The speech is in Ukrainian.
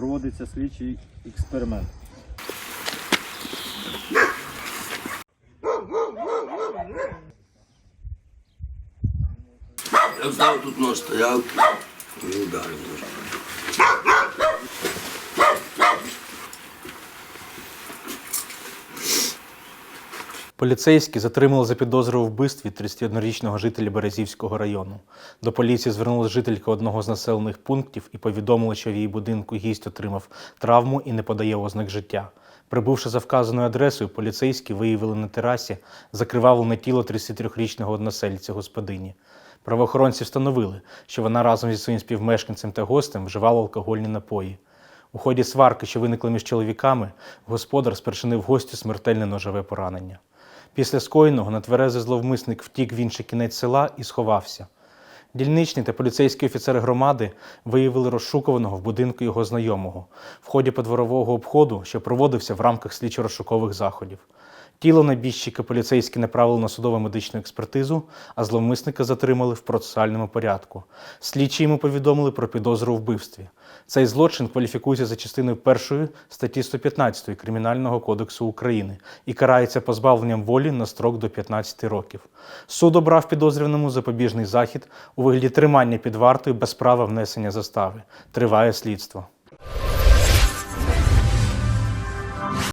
проводиться слідчий експеримент. Я знав, тут нож стояв і ударив Поліцейські затримали за підозру у вбивстві 31-річного жителя Березівського району. До поліції звернулася жителька одного з населених пунктів і повідомила, що в її будинку гість отримав травму і не подає ознак життя. Прибувши за вказаною адресою, поліцейські виявили на терасі закривавлене тіло 33-річного односельця господині. Правоохоронці встановили, що вона разом зі своїм співмешканцем та гостем вживала алкогольні напої. У ході сварки, що виникла між чоловіками, господар спричинив гостю смертельне ножове поранення. Після скоєного нетверезий зловмисник втік в інший кінець села і сховався. Дільничні та поліцейські офіцери громади виявили розшукуваного в будинку його знайомого в ході подворового обходу, що проводився в рамках слідчо-розшукових заходів. Тіло небіжчика поліцейські направили на судово медичну експертизу, а зловмисника затримали в процесуальному порядку. Слідчі йому повідомили про підозру у вбивстві. Цей злочин кваліфікується за частиною першої статті 115 Кримінального кодексу України і карається позбавленням волі на строк до 15 років. Суд обрав підозрюваному запобіжний захід у вигляді тримання під вартою без права внесення застави. Триває слідство.